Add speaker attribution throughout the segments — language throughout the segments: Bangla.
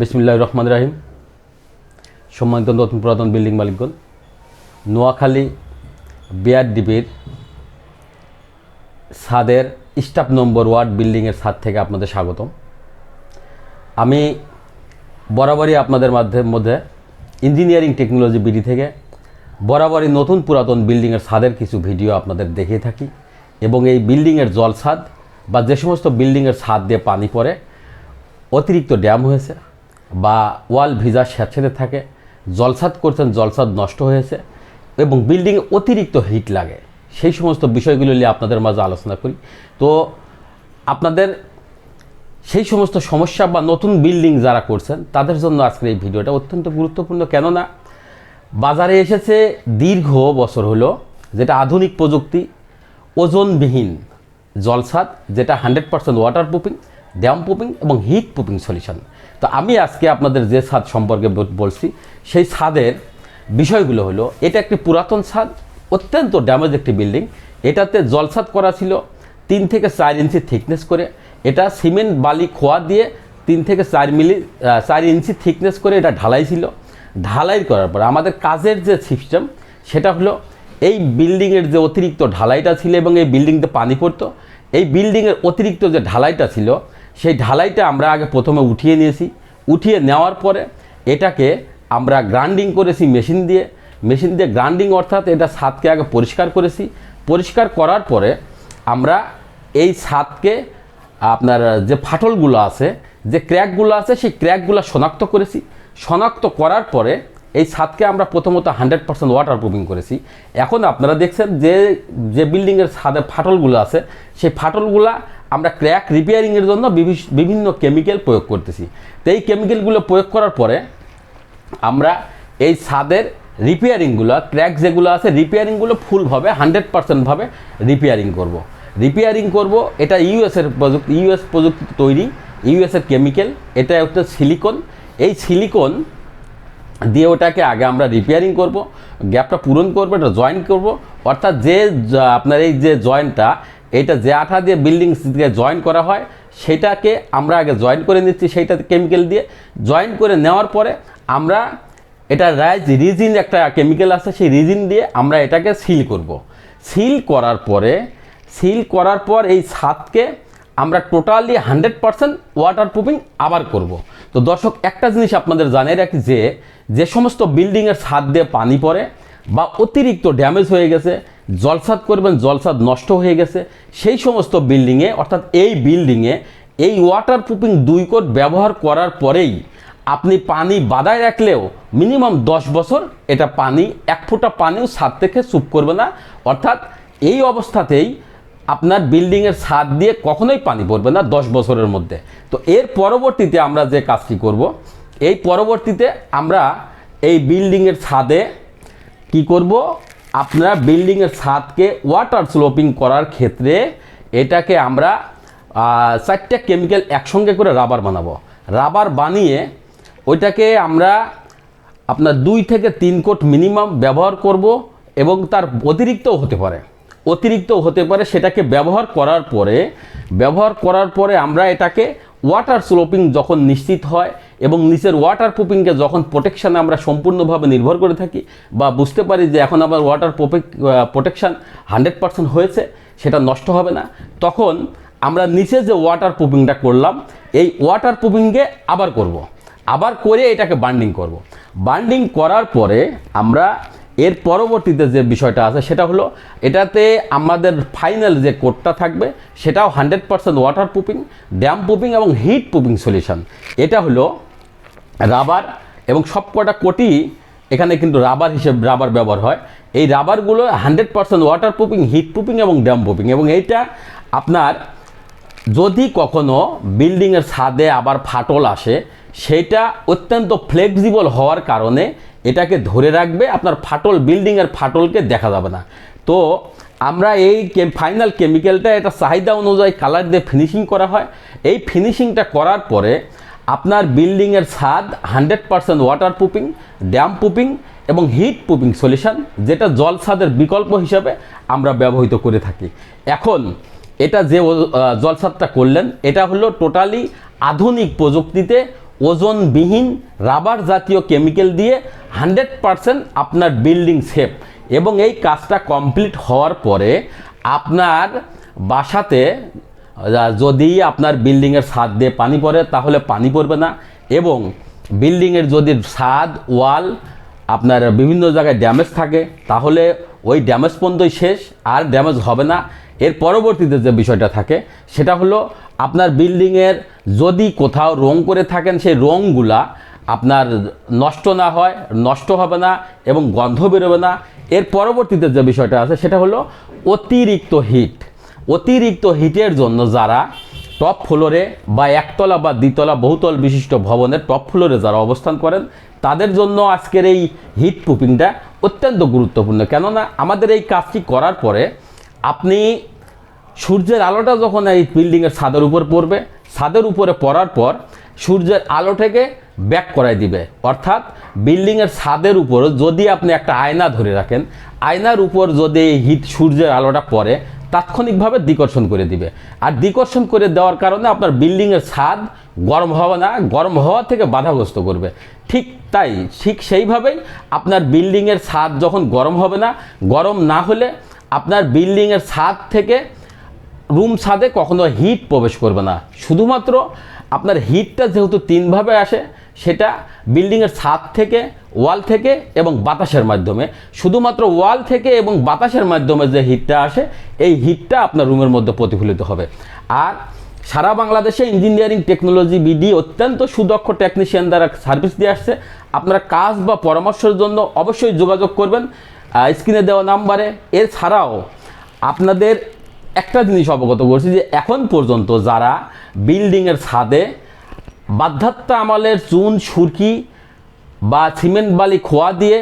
Speaker 1: বিসমিল্লাহ রহমান রাহিম। সম্মানিত নতুন পুরাতন বিল্ডিং মালিকগণ, নোয়াখালী বিআরডিপির ছাদের স্টাফ নম্বর ওয়ার্ড বিল্ডিংয়ের ছাদ থেকে আপনাদের স্বাগতম। আমি বরাবরই আপনাদের মাধ্যমে মধ্যে ইঞ্জিনিয়ারিং টেকনোলজি বিডি থেকে বরাবরই নতুন পুরাতন বিল্ডিংয়ের ছাদের কিছু ভিডিও আপনাদের দেখিয়ে থাকি এবং এই বিল্ডিংয়ের জল ছাদ বা যে সমস্ত বিল্ডিংয়ের ছাদ দিয়ে পানি পড়ে, অতিরিক্ত ড্যাম হয়েছে। বা ওয়াল ভিজা স্যাঁতসেঁতে থাকে জলসাদ করছেন জলসাদ নষ্ট হয়েছে এবং বিল্ডিংয়ে অতিরিক্ত হিট লাগে। সেই সমস্ত বিষয়গুলো নিয়ে আপনাদের মাঝে আলোচনা করি। তো আপনাদের সেই সমস্ত সমস্যা বা নতুন বিল্ডিং যারা করছেন, তাদের জন্য আজকের এই ভিডিওটা অত্যন্ত গুরুত্বপূর্ণ। কেননা বাজারে এসেছে দীর্ঘ বছর হলো, যেটা আধুনিক প্রযুক্তি, ওজনবিহীন জলসাদ যেটা hundred percent water proofing damp proofing এবং হিট প্রুফিং সলিউশন তো আমি আজকে আপনাদের যে ছাদ সম্পর্কে বলছি, সেই ছাদের বিষয়গুলো হলো, এটা একটি পুরাতন ছাদ অত্যন্ত ড্যামেজ একটি বিল্ডিং এটাতে জলসাদ করা ছিল তিন থেকে চার ইঞ্চি থিকনেস করে। এটা সিমেন্ট, বালি, খোয়া দিয়ে তিন থেকে চার মিলি চার ইঞ্চি থিকনেস করে এটা ঢালাই ছিল। ঢালাই করার পর আমাদের কাজের যে সিস্টেম সেটা হলো এই বিল্ডিংয়ের যে অতিরিক্ত ঢালাইটা ছিল এবং এই বিল্ডিংতে পানি পড়তো, এই বিল্ডিংয়ের অতিরিক্ত যে ঢালাইটা ছিল সেই ঢালাইটা আমরা আগে প্রথমে উঠিয়ে নিয়েছি। উঠিয়ে নেওয়ার পরে এটাকে আমরা গ্রাইন্ডিং করেছি মেশিন দিয়ে। মেশিন দিয়ে গ্রাইন্ডিং অর্থাৎ এটা ছাদকে আগে পরিষ্কার করেছি। পরিষ্কার করার পরে আমরা এই ছাদকে, আপনার যে ফাটলগুলো আছে, যে ক্র্যাকগুলো আছে, সেই ক্র্যাকগুলো শনাক্ত করেছি। শনাক্ত করার পরে এই ছাদকে আমরা প্রথমত হান্ড্রেড পার্সেন্ট ওয়াটার প্রুফিং করেছি। এখন আপনারা দেখছেন যে যে বিল্ডিংয়ের ছাদে ফাটলগুলো আছে, সেই ফাটলগুলা আমরা ক্র্যাক রিপেয়ারিংয়ের জন্য বিভিন্ন কেমিক্যাল প্রয়োগ করতেছি। তো এই কেমিক্যালগুলো প্রয়োগ করার পরে আমরা এই ছাদের রিপেয়ারিংগুলো ক্র্যাক যেগুলো আছে রিপেয়ারিংগুলো ফুলভাবে হান্ড্রেড পার্সেন্টভাবে রিপেয়ারিং করব। রিপেয়ারিং করব, এটা ইউএসের প্রযুক্তি ইউএস প্রযুক্তি তৈরি ইউএসের কেমিক্যাল এটা হচ্ছে সিলিকন এই সিলিকন দিয়ে ওটাকে আগে আমরা রিপেয়ারিং করব গ্যাপটা পূরণ করব, এটা জয়েন করব। অর্থাৎ যে, আপনার এই যে জয়েন্টটা এটা যে আঠা দিয়ে বিল্ডিং জয়েন করা হয়, সেটাকে আমরা আগে জয়েন করে নিচ্ছি সেইটা কেমিক্যাল দিয়ে। জয়েন করে নেওয়ার পরে আমরা এটা রাইজ রিজিন একটা কেমিক্যাল আছে, সেই রিজিন দিয়ে আমরা এটাকে সিল করব। সিল করার পরে সিল করার পর এই ছাদকে আমরা totally hundred percent water proofing আবার করব। তো দর্শক, একটা জিনিস আপনাদের জানিয়ে রাখি যে যে সমস্ত বিল্ডিংয়ের ছাদ দিয়ে পানি পড়ে বা অতিরিক্ত ড্যামেজ হয়ে গেছে, জলসাদ করবেন, জলসাদ নষ্ট হয়ে গেছে, সেই সমস্ত বিল্ডিংয়ে অর্থাৎ এই বিল্ডিংয়ে এই ওয়াটার প্রুফিং দুই কোট ব্যবহার করার পরেই আপনি পানি বাদায় রাখলেও মিনিমাম দশ বছর এটা পানি, এক ফোঁটা পানিও ছাদ থেকে চুপ করবে না। অর্থাৎ এই অবস্থাতেই আপনার বিল্ডিংয়ের ছাদ দিয়ে কখনোই পানি পড়বে না দশ বছরের মধ্যে। তো এর পরবর্তীতে আমরা যে কাজটি করব, এই পরবর্তীতে আমরা এই বিল্ডিংয়ের ছাদে কি করব? আপনার বিল্ডিংয়ের ছাদকে ওয়াটার স্লোপিং করার ক্ষেত্রে এটাকে আমরা চারটে কেমিক্যাল একসঙ্গে করে রাবার বানাবো। রাবার বানিয়ে ওইটাকে আমরা আপনার দুই থেকে তিন কোট মিনিমাম ব্যবহার করব এবং তার অতিরিক্তও হতে পারে। অতিরিক্ত হতে পারে সেটাকে ব্যবহার করার পরে, ব্যবহার করার পরে আমরা এটাকে ওয়াটার স্লোপিং যখন নিশ্চিত হয় এবং নিচের ওয়াটার প্রুফিংকে যখন প্রোটেকশানে আমরা সম্পূর্ণভাবে নির্ভর করে থাকি বা বুঝতে পারি যে এখন আবার ওয়াটার প্রোটেকশান হান্ড্রেড পার্সেন্ট হয়েছে, সেটা নষ্ট হবে না, তখন আমরা নিচে যে ওয়াটার প্রুফিংটা করলাম, এই ওয়াটার প্রুফিংকে আবার করব। আবার করে এটাকে বান্ডিং করব। বান্ডিং করার পরে আমরা এর পরবর্তীতে যে বিষয়টা আছে, সেটা হলো এটাতে আমাদের ফাইনাল যে কোডটা থাকবে, সেটাও hundred percent water proofing damp proofing এবং হিট প্রুফিং সলিউশন এটা হলো রাবার এবং সব কটা কোটি এখানে কিন্তু রাবার হিসেবে, রাবার ব্যবহার হয়। এই রাবারগুলো hundred percent water proofing heat proofing এবং ড্যাম প্রুফিং এবং এইটা আপনার যদি কখনো বিল্ডিংয়ের ছাদে আবার ফাটল আসে, সেটা অত্যন্ত ফ্লেক্সিবল হওয়ার কারণে এটাকে ধরে রাখবে, আপনার ফাটল বিল্ডিংয়ের ফাটলকে দেখা যাবে না। তো আমরা এই ফাইনাল কেমিক্যালটা এটা চাহিদা অনুযায়ী কালার দিয়ে ফিনিশিং করা হয়। এই ফিনিশিংটা করার পরে আপনার বিল্ডিংয়ের ছাদ hundred percent water proofing damp proofing এবং হিট প্রুফিং সলিউশন যেটা জল ছাদের বিকল্প হিসাবে আমরা ব্যবহৃত করে থাকি। এখন এটা যে জলসাদটা করলেন, এটা হলো টোটালি আধুনিক প্রযুক্তিতে ওজনবিহীন রাবার জাতীয় কেমিক্যাল দিয়ে হান্ড্রেড পারসেন্ট আপনার বিল্ডিং সেফ এবং এই কাজটা কমপ্লিট হওয়ার পরে আপনার বাসাতে যদি আপনার বিল্ডিংয়ের ছাদ দিয়ে পানি পড়ে, তাহলে পানি পড়বে না। এবং বিল্ডিংয়ের যদি ছাদ, ওয়াল আপনার বিভিন্ন জায়গায় ড্যামেজ থাকে, তাহলে ওই ড্যামেজ পর্যন্তই শেষ, আর ড্যামেজ হবে না। এর পরবর্তীতে যে বিষয়টা থাকে, সেটা হলো আপনার বিল্ডিংয়ের যদি কোথাও রং করে থাকেন, সেই রঙগুলা আপনার নষ্ট না হয়, নষ্ট হবে না এবং গন্ধ বেরোবে না। এর পরবর্তীতে যে বিষয়টা আছে, সেটা হলো অতিরিক্ত হিট অতিরিক্ত হিটের জন্য যারা টপ ফ্লোরে বা একতলা বা দ্বিতলা বহুতল বিশিষ্ট ভবনের টপ ফ্লোরে যারা অবস্থান করেন, তাদের জন্য আজকের এই হিট প্রুফিংটা অত্যন্ত গুরুত্বপূর্ণ। কেননা আমাদের এই কাজটি করার পরে আপনি সূর্যের আলোটা যখন এই বিল্ডিংয়ের ছাদের উপর পড়বে, ছাদের উপরে পড়ার পর সূর্যের আলো থেকে ব্যাক করাই দিবে। অর্থাৎ বিল্ডিংয়ের ছাদের উপর যদি আপনি একটা আয়না ধরে রাখেন, আয়নার উপর যদি এই হিট সূর্যের আলোটা পড়ে তাৎক্ষণিকভাবে দ্বিকর্ষণ করে দিবে। আর দ্বিকর্ষণ করে দেওয়ার কারণে আপনার বিল্ডিংয়ের ছাদ গরম হবে না, গরম হওয়া থেকে বাধাগ্রস্ত করবে। ঠিক তাই, ঠিক সেইভাবেই আপনার বিল্ডিংয়ের ছাদ যখন গরম হবে না, গরম না হলে আপনার বিল্ডিংয়ের ছাদ থেকে রুম ছাদে কখনো হিট প্রবেশ করবে না। শুধুমাত্র আপনার হিটটা যেহেতু তিনভাবে আসে, সেটা বিল্ডিংয়ের ছাদ থেকে ওয়াল থেকে এবং বাতাসের মাধ্যমে। শুধুমাত্র ওয়াল থেকে এবং বাতাসের মাধ্যমে যে হিটটা আসে, এই হিটটা আপনার রুমের মধ্যে প্রতিফলিত হবে। আর সারা বাংলাদেশে ইঞ্জিনিয়ারিং টেকনোলজি বিডি অত্যন্ত সুদক্ষ টেকনিশিয়ান দ্বারা সার্ভিস দিয়ে আসছে। আপনারা কাজ বা পরামর্শের জন্য অবশ্যই যোগাযোগ করবেন। স্ক্রিনে দেওয়া নাম্বারে। এছাড়াও আপনাদের একটা জিনিস অবগত করছি যে, এখন পর্যন্ত যারা বিল্ডিংয়ের ছাদে বাধ্যাত্তা আমলের চুন, সুরকি বা সিমেন্ট বালি খোয়া দিয়ে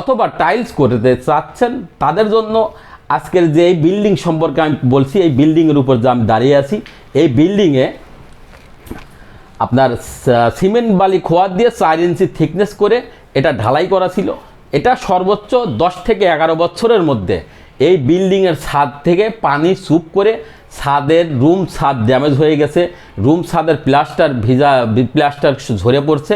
Speaker 1: অথবা টাইলস করতে চাচ্ছেন, তাদের জন্য আজকের যে এই বিল্ডিং সম্পর্কে আমি বলছি, এই বিল্ডিংয়ের উপর যে আমি দাঁড়িয়ে আছি, এই বিল্ডিংয়ে আপনার সিমেন্ট বালি খোয়া দিয়ে চার ইঞ্চি থিকনেস করে এটা ঢালাই করা ছিল। এটা সর্বোচ্চ দশ থেকে এগারো বছরের মধ্যে। এই বিল্ডিংয়ের ছাদ থেকে পানি সুপ করে ছাদের রুম ছাদ ড্যামেজ হয়ে গেছে। রুম ছাদের প্লাস্টার ভিজা প্লাস্টার ঝরে পড়ছে।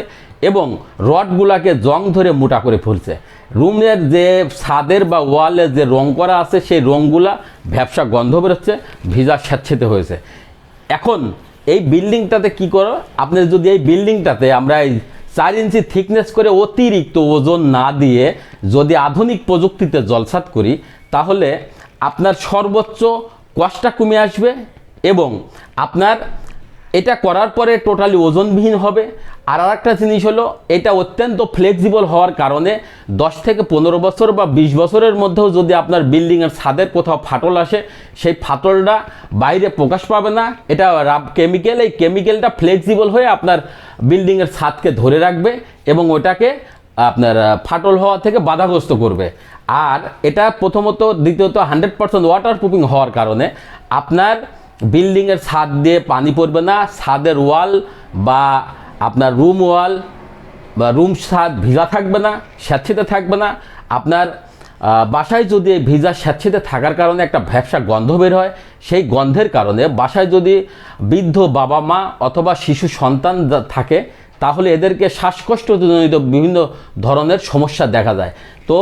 Speaker 1: এবং রডগুলাকে জং ধরে মোটা করে ফেলছে। রুমের যে ছাদের বা ওয়ালের যে রং করা আছে, সেই রঙগুলা ভ্যাবসা গন্ধ বেরোচ্ছে, ভিজা স্যাঁতসেঁতে হয়েছে। এখন এই বিল্ডিংটাতে কি করো? আপনি যদি এই বিল্ডিংটাতে আমরা এই চার ইঞ্চি থিকনেস করে অতিরিক্ত ওজন না দিয়ে যদি আধুনিক প্রযুক্তিতে জলসাত করি, তাহলে আপনার সর্বোচ্চ কষ্টটা কমে আসবে এবং আপনার এটা করার পরে টোটালি ওজনবিহীন হবে। আর আরেকটা জিনিস হলো, এটা অত্যন্ত ফ্লেক্সিবল হওয়ার কারণে দশ থেকে পনেরো বছর বা বিশ বছরের মধ্যেও যদি আপনার বিল্ডিংয়ের ছাদের কোথাও ফাটল আসে, সেই ফাটলটা বাইরে প্রকাশ পাবে না। এটা রাব কেমিক্যাল এই কেমিক্যালটা ফ্লেক্সিবল হয়ে আপনার বিল্ডিংয়ের ছাদকে ধরে রাখবে এবং ওটাকে আপনার ফাটল হওয়া থেকে বাধাগ্রস্ত করবে। আর এটা প্রথমত, দ্বিতীয়ত হান্ড্রেড পার্সেন্ট ওয়াটার প্রুফিং হওয়ার কারণে আপনার বিল্ডিংয়ের ছাদ দিয়ে পানি পড়বে না, ছাদের ওয়াল বা আপনার রুম ওয়াল বা রুম ছাদ ভিজা থাকবে না, স্যাঁতসেঁতে থাকবে না। আপনার বাসায় যদি ভিজা স্যাঁতসেঁতে থাকার কারণে একটা ভ্যাবসা গন্ধ বের হয়, সেই গন্ধের কারণে বাসায় যদি বৃদ্ধ বাবা মা অথবা শিশু সন্তান থাকে, তাহলে এদেরকে শ্বাসকষ্টজনিত বিভিন্ন ধরনের সমস্যা দেখা যায়। তো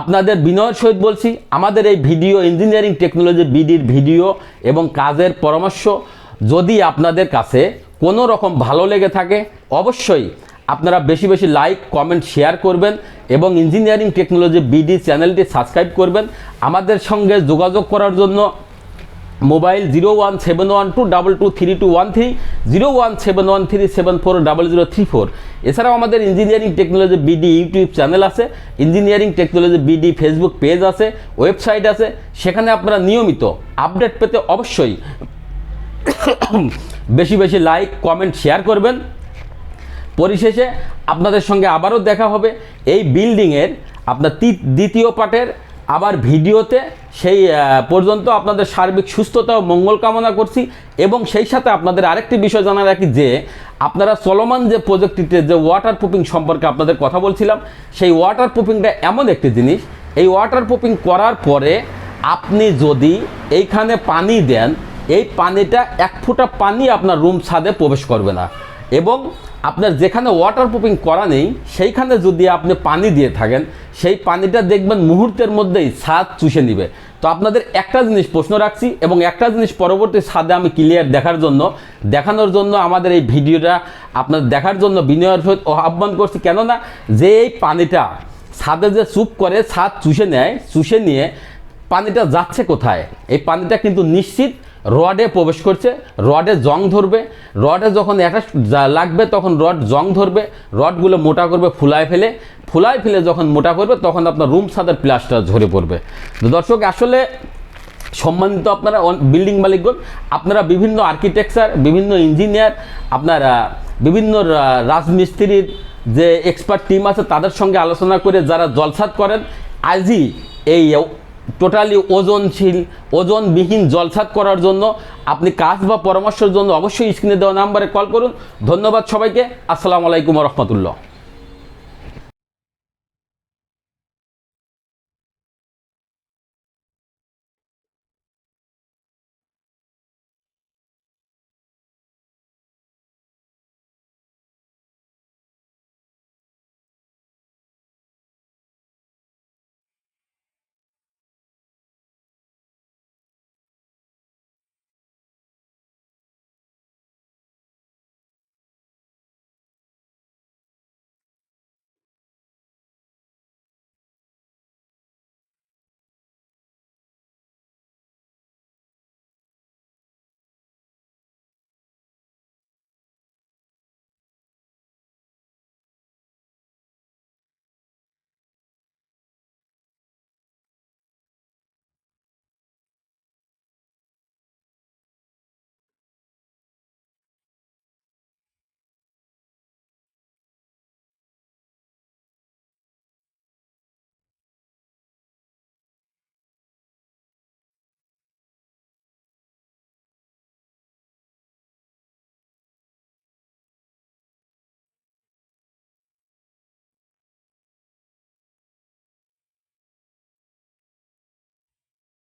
Speaker 1: আপনাদের বিনয়ের সহিত বলছি, আমাদের এই ভিডিও ইঞ্জিনিয়ারিং টেকনোলজি বিডির ভিডিও এবং কাজের পরামর্শ যদি আপনাদের কাছে কোনো রকম ভালো লেগে থাকে, অবশ্যই আপনারা বেশি বেশি লাইক কমেন্ট শেয়ার করবেন এবং ইঞ্জিনিয়ারিং টেকনোলজি বিডি চ্যানেলটি সাবস্ক্রাইব করবেন। আমাদের সঙ্গে যোগাযোগ করার জন্য mobile zero one seven one two double two three two one three zero one seven one three seven four double zero three four এছাড়াও আমাদের engineering technology BD YouTube channel আছে engineering technology BD Facebook page আছে ওয়েবসাইট আছে, সেখানে আপনারা নিয়মিত আপডেট পেতে অবশ্যই বেশি বেশি লাইক কমেন্ট শেয়ার করবেন। পরিশেষে আপনাদের সঙ্গে আবারও দেখা হবে। এই বিল্ডিংয়ের আপনার দ্বিতীয় পার্টের আবার ভিডিওতে সেই পর্যন্ত আপনাদের সার্বিক সুস্থতা ও মঙ্গল কামনা করছি এবং সেই সাথে আপনাদের আরেকটি বিষয় জানা রাখি যে, আপনারা চলমান যে প্রজেক্টটিতে যে ওয়াটার প্রুফিং সম্পর্কে আপনাদের কথা বলছিলাম, সেই ওয়াটার প্রুফিংটা এমন একটি জিনিস, এই ওয়াটার প্রুফিং করার পরে আপনি যদি এইখানে পানি দেন এই পানিটা এক ফোঁটা পানি আপনার রুম ছাদে প্রবেশ করবে না। এবং আপনার যেখানে ওয়াটার প্রুফিং করা নেই, সেইখানে যদি আপনি পানি দিয়ে থাকেন, সেই পানিটা দেখবেন মুহূর্তের মধ্যেই ছাদ চুষে নিবে। তো আপনাদের একটা জিনিস প্রশ্ন রাখছি, এবং একটা জিনিস পরবর্তী ছাদে আমি ক্লিয়ার দেখার জন্য, দেখানোর জন্য আমাদের এই ভিডিওটা আপনাদের দেখার জন্য বিনয়ের সহিত আহ্বান করছি। কেননা যে এই পানিটা ছাদে যে চুপ করে, ছাদ চুষে নেয়, চুষে নিয়ে পানিটা যাচ্ছে কোথায়? এই পানিটা কিন্তু নিশ্চিত রডে প্রবেশ করছে, রডে জং ধরবে, রডে যখন একটা লাগবে তখন রড জং ধরবে, রডগুলো মোটা করবে ফুলায় ফেলে ফুলায় ফেলে যখন মোটা করবে তখন আপনার রুম ছাদের প্লাস্টার ঝরে পড়বে। দর্শক, আসলে সম্মানিত আপনারা বিল্ডিং মালিকগণ, আপনারা বিভিন্ন আর্কিটেকচার বিভিন্ন ইঞ্জিনিয়ার আপনার বিভিন্ন রাজমিস্ত্রির যে এক্সপার্ট টিম আছে তাদের সঙ্গে আলোচনা করে যারা জলসাত করেন, আজই এই টোটালি ওজনশীল, ওজনবিহীন জলসাত করার জন্য। আপনি কাজ বা পরামর্শের জন্য অবশ্যই স্ক্রিনে দেওয়া নাম্বারে কল করুন। ধন্যবাদ সবাইকে। আসসালামু আলাইকুম রহমতুল্লাহ।